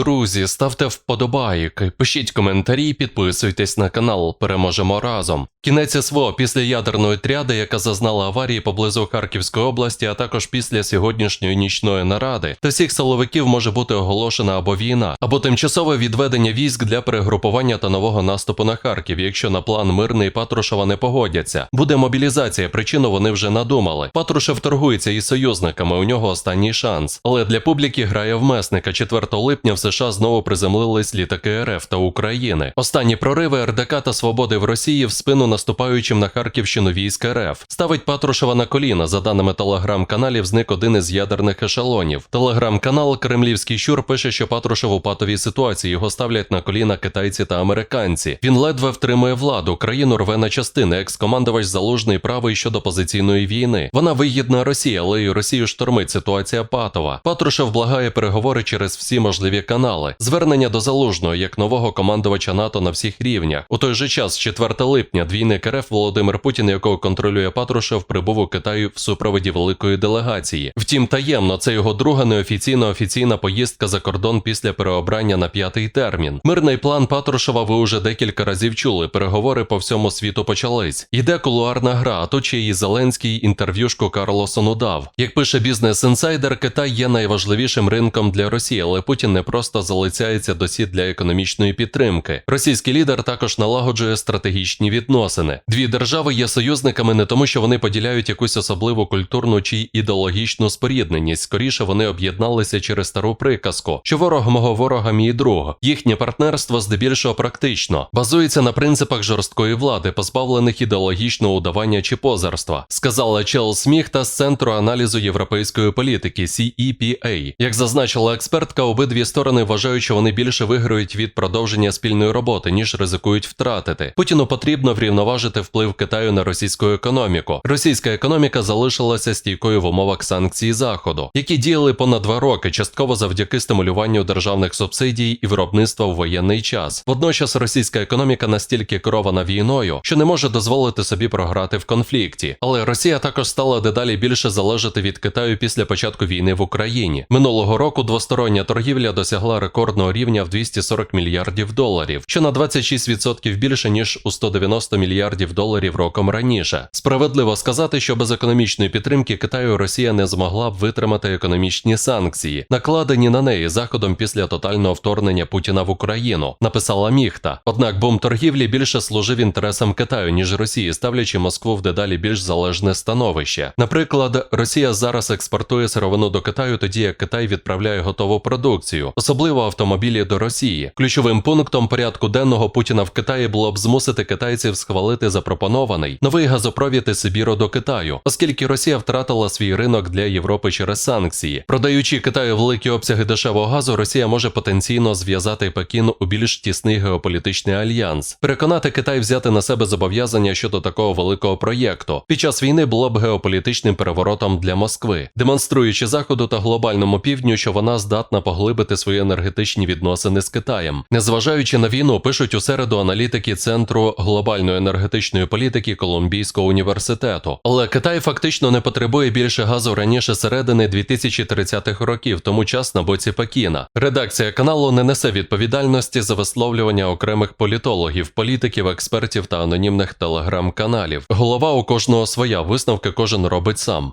друзі, ставте вподобайки, пишіть коментарі, підписуйтесь на канал. Переможемо разом. Кінець СВО після ядерної тряди, яка зазнала аварії поблизу Харківської області, а також після сьогоднішньої нічної наради, та всіх силовиків може бути оголошена або війна, або тимчасове відведення військ для перегрупування та нового наступу на Харків. Якщо на план мирний Патрушева не погодяться, буде мобілізація. Причину вони вже надумали. Патрушев торгується із союзниками. У нього останній шанс. Але для публіки грає в месника. 4 липня в США знову приземлились літаки РФ та України. Останні прориви РДК та свободи в Росії в спину наступаючим на Харківщину військ РФ ставить Патрушева на коліна. За даними телеграм-каналів, зник один із ядерних ешелонів. Телеграм-канал Кремлівський щур пише, що Патрушев у патовій ситуації його ставлять на коліна китайці та американці. Він ледве втримує владу. Країну рве на частини. Екс-командувач залужний правий щодо позиційної війни. Вона вигідна Росії, але і Росію штормить ситуація патова. Патрушев благає переговори через всі можливі канали. Звернення до залужного як нового командувача НАТО на всіх рівнях. У той же час, 4 липня, двійник РФ Володимир Путін, якого контролює Патрушев, прибув у Китаю в супроводі великої делегації. Втім, таємно це його друга неофіційна офіційна поїздка за кордон після переобрання на п'ятий термін. Мирний план Патрушева ви уже декілька разів чули. Переговори по всьому світу почались. Йде кулуарна гра, а тут ще і Зеленський інтерв'юшку Карлосону дав. Як пише бізнес інсайдер, Китай є найважливішим ринком для Росії, але Путін не просто залицяється до сіт для економічної підтримки. Російський лідер також налагоджує стратегічні відносини. Дві держави є союзниками не тому, що вони поділяють якусь особливу культурну чи ідеологічну спорідненість. Скоріше вони об'єдналися через стару приказку, що ворог мого ворога мій друг. Їхнє партнерство здебільшого практично базується на принципах жорсткої влади, позбавлених ідеологічного удавання чи позерства, сказала Чел Сміхта з центру аналізу європейської політики CEPA. Як зазначила експертка, обидві сторони вважають, що вони більше виграють від продовження спільної роботи, ніж ризикують втратити. Путіну потрібно врівноважити вплив Китаю на російську економіку. Російська економіка залишилася стійкою в умовах санкцій заходу, які діяли понад два роки, частково завдяки стимулюванню державних субсидій і виробництва в воєнний час. Водночас російська економіка настільки керована війною, що не може дозволити собі програти в конфлікті. Але Росія також стала дедалі більше залежати від Китаю після початку війни в Україні. Минулого року двостороння торгівля досягла рекордного рівня в 240 мільярдів доларів, що на 26% більше ніж у 190 мільярдів доларів роком раніше. Справедливо сказати, що без економічної підтримки Китаю Росія не змогла б витримати економічні санкції, накладені на неї заходом після тотального вторгнення Путіна в Україну, написала Міхта. Однак бум торгівлі більше служив інтересам Китаю ніж Росії, ставлячи Москву в дедалі більш залежне становище. Наприклад, Росія зараз експортує сировину до Китаю, тоді як Китай відправляє готову продукцію, особливо автомобілі до Росії. Ключовим пунктом порядку денного Путіна в Китаї було б змусити китайців схвалити запропонований новий газопровід із Сибіру до Китаю, оскільки Росія втратила свій ринок для Європи через санкції. Продаючи Китаю великі обсяги дешевого газу, Росія може потенційно зв'язати Пекін у більш тісний геополітичний альянс, переконати Китай взяти на себе зобов'язання щодо такого великого проєкту. Під час війни було б геополітичним переворотом для Москви, демонструючи заходу та глобальному півдню, що вона здатна поглибити свої енергетичні відносини з Китаєм. Незважаючи на війну, пишуть у середу аналітики Центру глобальної енергетичної політики Колумбійського університету. Але Китай фактично не потребує більше газу раніше середини 2030-х років, тому час на боці Пекіна. Редакція каналу не несе відповідальності за висловлювання окремих політологів, політиків, експертів та анонімних телеграм-каналів. Голова у кожного своя висновки кожен робить сам.